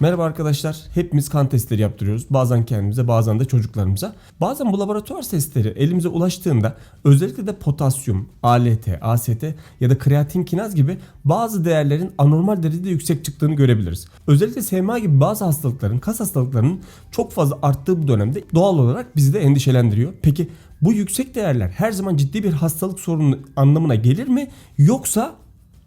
Merhaba arkadaşlar. Hepimiz kan testleri yaptırıyoruz. Bazen kendimize bazen de çocuklarımıza. Bazen bu laboratuvar testleri elimize ulaştığında özellikle de potasyum, ALT, AST ya da kreatin kinaz gibi bazı değerlerin anormal derecede yüksek çıktığını görebiliriz. Özellikle SMA gibi bazı hastalıkların, kas hastalıklarının çok fazla arttığı bu dönemde doğal olarak bizi de endişelendiriyor. Peki bu yüksek değerler her zaman ciddi bir hastalık sorunu anlamına gelir mi? Yoksa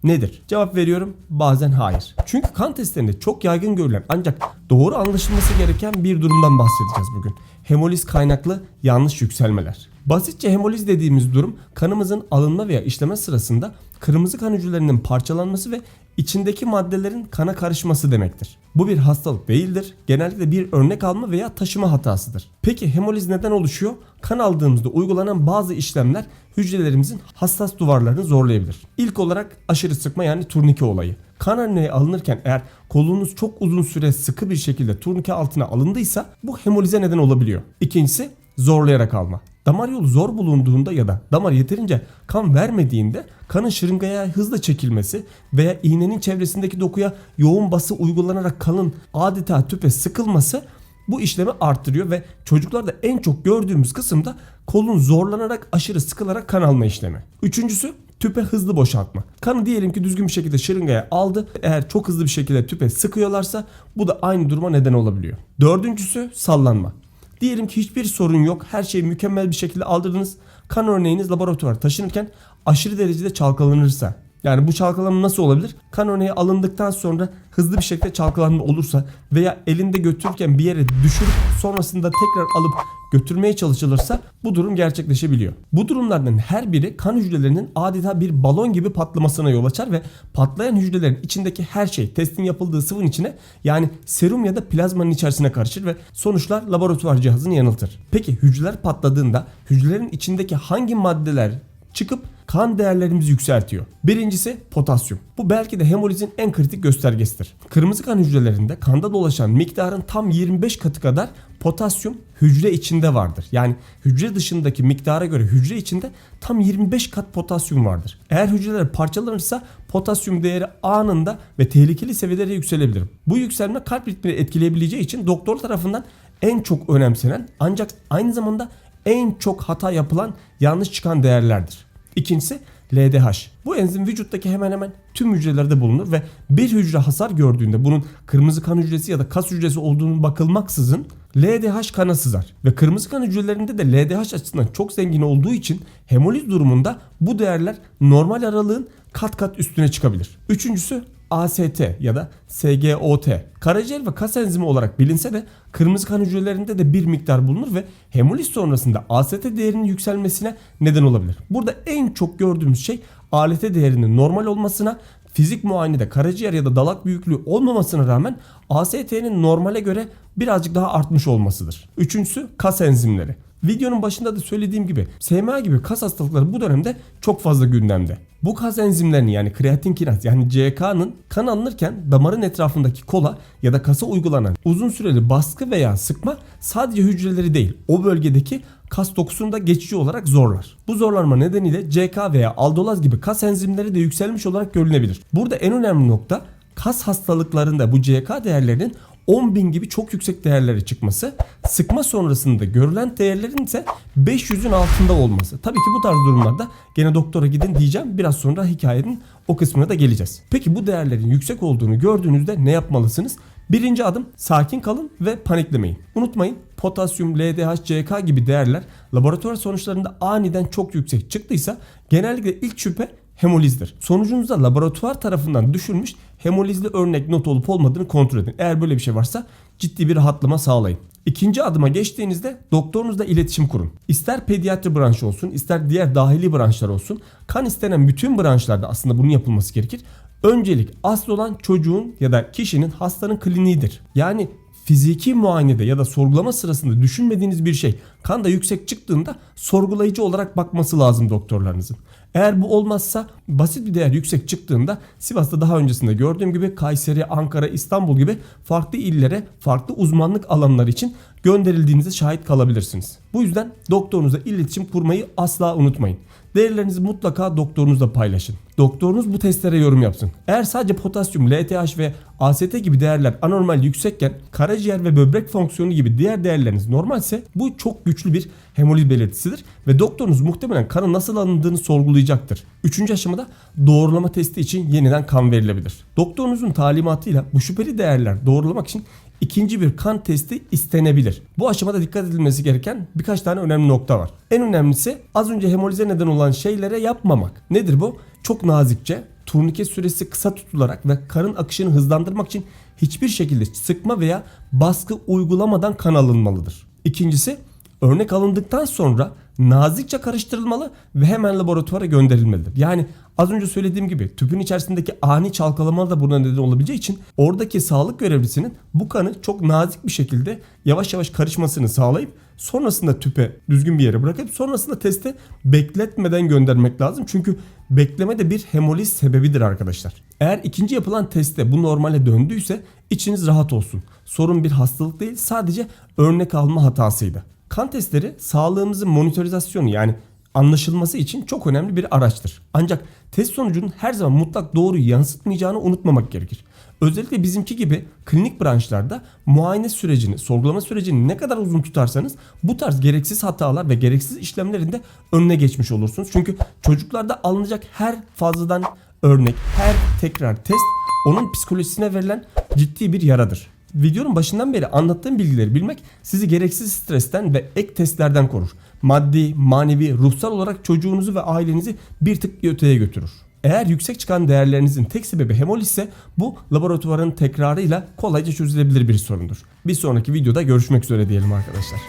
Nedir? Cevap veriyorum bazen hayır. Çünkü kan testlerinde çok yaygın görülen ancak doğru anlaşılması gereken bir durumdan bahsedeceğiz bugün. Hemoliz kaynaklı yanlış yükselmeler. Basitçe hemoliz dediğimiz durum kanımızın alınma veya işleme sırasında kırmızı kan hücrelerinin parçalanması ve içindeki maddelerin kana karışması demektir. Bu bir hastalık değildir. Genellikle bir örnek alma veya taşıma hatasıdır. Peki hemoliz neden oluşuyor? Kan aldığımızda uygulanan bazı işlemler hücrelerimizin hassas duvarlarını zorlayabilir. İlk olarak aşırı sıkma yani turnike olayı. Kan örneği alınırken eğer kolunuz çok uzun süre sıkı bir şekilde turnike altına alındıysa bu hemolize neden olabiliyor. İkincisi zorlayarak alma. Damar yolu zor bulunduğunda ya da damar yeterince kan vermediğinde kanın şırıngaya hızla çekilmesi veya iğnenin çevresindeki dokuya yoğun bası uygulanarak kanın adeta tüpe sıkılması bu işlemi arttırıyor ve çocuklarda en çok gördüğümüz kısımda kolun zorlanarak aşırı sıkılarak kan alma işlemi. Üçüncüsü tüpe hızlı boşaltma. Kanı diyelim ki düzgün bir şekilde şırıngaya aldı. Eğer çok hızlı bir şekilde tüpe sıkıyorlarsa bu da aynı duruma neden olabiliyor. Dördüncüsü sallanma. Diyelim ki hiçbir sorun yok. Her şeyi mükemmel bir şekilde aldırdınız. Kan örneğiniz laboratuvara taşınırken aşırı derecede çalkalanırsa yani bu çalkalanma nasıl olabilir? Kan örneği alındıktan sonra hızlı bir şekilde çalkalanma olursa veya elinde götürürken bir yere düşürüp sonrasında tekrar alıp götürmeye çalışılırsa bu durum gerçekleşebiliyor. Bu durumlardan her biri kan hücrelerinin adeta bir balon gibi patlamasına yol açar ve patlayan hücrelerin içindeki her şey testin yapıldığı sıvının içine yani serum ya da plazmanın içerisine karışır ve sonuçlar laboratuvar cihazını yanıltır. Peki hücreler patladığında hücrelerin içindeki hangi maddeler çıkıp kan değerlerimizi yükseltiyor. Birincisi potasyum. Bu belki de hemolizin en kritik göstergesidir. Kırmızı kan hücrelerinde kanda dolaşan miktarın tam 25 katı kadar potasyum hücre içinde vardır. Yani hücre dışındaki miktara göre hücre içinde tam 25 kat potasyum vardır. Eğer hücreler parçalanırsa potasyum değeri anında ve tehlikeli seviyelere yükselebilir. Bu yükselme kalp ritmini etkileyebileceği için doktor tarafından en çok önemsenen ancak aynı zamanda en çok hata yapılan yanlış çıkan değerlerdir. İkincisi LDH. Bu enzim vücuttaki hemen hemen tüm hücrelerde bulunur ve bir hücre hasar gördüğünde bunun kırmızı kan hücresi ya da kas hücresi olduğunu bakılmaksızın LDH kana sızar. Ve kırmızı kan hücrelerinde de LDH açısından çok zengin olduğu için hemoliz durumunda bu değerler normal aralığın kat kat üstüne çıkabilir. Üçüncüsü AST ya da SGOT. Karaciğer ve kas enzimi olarak bilinse de kırmızı kan hücrelerinde de bir miktar bulunur ve hemoliz sonrasında AST değerinin yükselmesine neden olabilir. Burada en çok gördüğümüz şey ALT değerinin normal olmasına fizik muayenede karaciğer ya da dalak büyüklüğü olmamasına rağmen AST'nin normale göre birazcık daha artmış olmasıdır. Üçüncüsü kas enzimleri. Videonun başında da söylediğim gibi SMA gibi kas hastalıkları bu dönemde çok fazla gündemde. Bu kas enzimlerini yani kreatin kinaz yani CK'nın kan alınırken damarın etrafındaki kola ya da kasa uygulanan uzun süreli baskı veya sıkma sadece hücreleri değil o bölgedeki kas dokusunu da geçici olarak zorlar. Bu zorlanma nedeniyle CK veya aldolaz gibi kas enzimleri de yükselmiş olarak görülebilir. Burada en önemli nokta kas hastalıklarında bu CK değerlerinin 10.000 gibi çok yüksek değerlere çıkması, sıkma sonrasında görülen değerlerin ise 500'ün altında olması. Tabii ki bu tarz durumlarda gene doktora gidin diyeceğim. Biraz sonra hikayenin o kısmına da geleceğiz. Peki bu değerlerin yüksek olduğunu gördüğünüzde ne yapmalısınız? Birinci adım sakin kalın ve paniklemeyin. Unutmayın potasyum, LDH, CK gibi değerler laboratuvar sonuçlarında aniden çok yüksek çıktıysa genellikle ilk şüphe hemolizdir. Sonucunuzda laboratuvar tarafından düşürmüş hemolizli örnek not olup olmadığını kontrol edin. Eğer böyle bir şey varsa ciddi bir rahatlama sağlayın. İkinci adıma geçtiğinizde doktorunuzla iletişim kurun. İster pediatri branşı olsun, ister diğer dahili branşlar olsun. Kan istenen bütün branşlarda aslında bunun yapılması gerekir. Öncelik asıl olan çocuğun ya da kişinin hastanın kliniğidir. Yani fiziki muayenede ya da sorgulama sırasında düşünmediğiniz bir şey kanda yüksek çıktığında sorgulayıcı olarak bakması lazım doktorlarınızın. Eğer bu olmazsa basit bir değer yüksek çıktığında Sivas'ta daha öncesinde gördüğüm gibi Kayseri, Ankara, İstanbul gibi farklı illere farklı uzmanlık alanları için gönderildiğinize şahit kalabilirsiniz. Bu yüzden doktorunuza iletişim kurmayı asla unutmayın. Değerlerinizi mutlaka doktorunuzla paylaşın. Doktorunuz bu testlere yorum yapsın. Eğer sadece potasyum, LTH ve AST gibi değerler anormal yüksekken karaciğer ve böbrek fonksiyonu gibi diğer değerleriniz normalse bu çok güçlü bir hemoliz belirtisidir ve doktorunuz muhtemelen kanın nasıl alındığını sorgulayacaktır. Üçüncü aşamada doğrulama testi için yeniden kan verilebilir. Doktorunuzun talimatıyla bu şüpheli değerler doğrulamak için ikinci bir kan testi istenebilir. Bu aşamada dikkat edilmesi gereken birkaç tane önemli nokta var. En önemlisi az önce hemolize neden olan şeylere yapmamak. Nedir bu? Çok nazikçe, turnike süresi kısa tutularak ve kanın akışını hızlandırmak için hiçbir şekilde sıkma veya baskı uygulamadan kan alınmalıdır. İkincisi, örnek alındıktan sonra nazikçe karıştırılmalı ve hemen laboratuvara gönderilmelidir. Yani az önce söylediğim gibi tüpün içerisindeki ani çalkalamalar da buna neden olabileceği için oradaki sağlık görevlisinin bu kanı çok nazik bir şekilde yavaş yavaş karışmasını sağlayıp sonrasında tüpe düzgün bir yere bırakıp sonrasında teste bekletmeden göndermek lazım. Çünkü bekleme de bir hemoliz sebebidir arkadaşlar. Eğer ikinci yapılan testte bu normale döndüyse içiniz rahat olsun. Sorun bir hastalık değil sadece örnek alma hatasıydı. Kan testleri sağlığımızın monitorizasyonu yani anlaşılması için çok önemli bir araçtır. Ancak test sonucunun her zaman mutlak doğruyu yansıtmayacağını unutmamak gerekir. Özellikle bizimki gibi klinik branşlarda muayene sürecini, sorgulama sürecini ne kadar uzun tutarsanız bu tarz gereksiz hatalar ve gereksiz işlemlerin de önüne geçmiş olursunuz. Çünkü çocuklarda alınacak her fazladan örnek, her tekrar test onun psikolojisine verilen ciddi bir yaradır. Videonun başından beri anlattığım bilgileri bilmek sizi gereksiz stresten ve ek testlerden korur. Maddi, manevi, ruhsal olarak çocuğunuzu ve ailenizi bir tık öteye götürür. Eğer yüksek çıkan değerlerinizin tek sebebi hemol ise bu laboratuvarın tekrarıyla kolayca çözülebilir bir sorundur. Bir sonraki videoda görüşmek üzere diyelim arkadaşlar.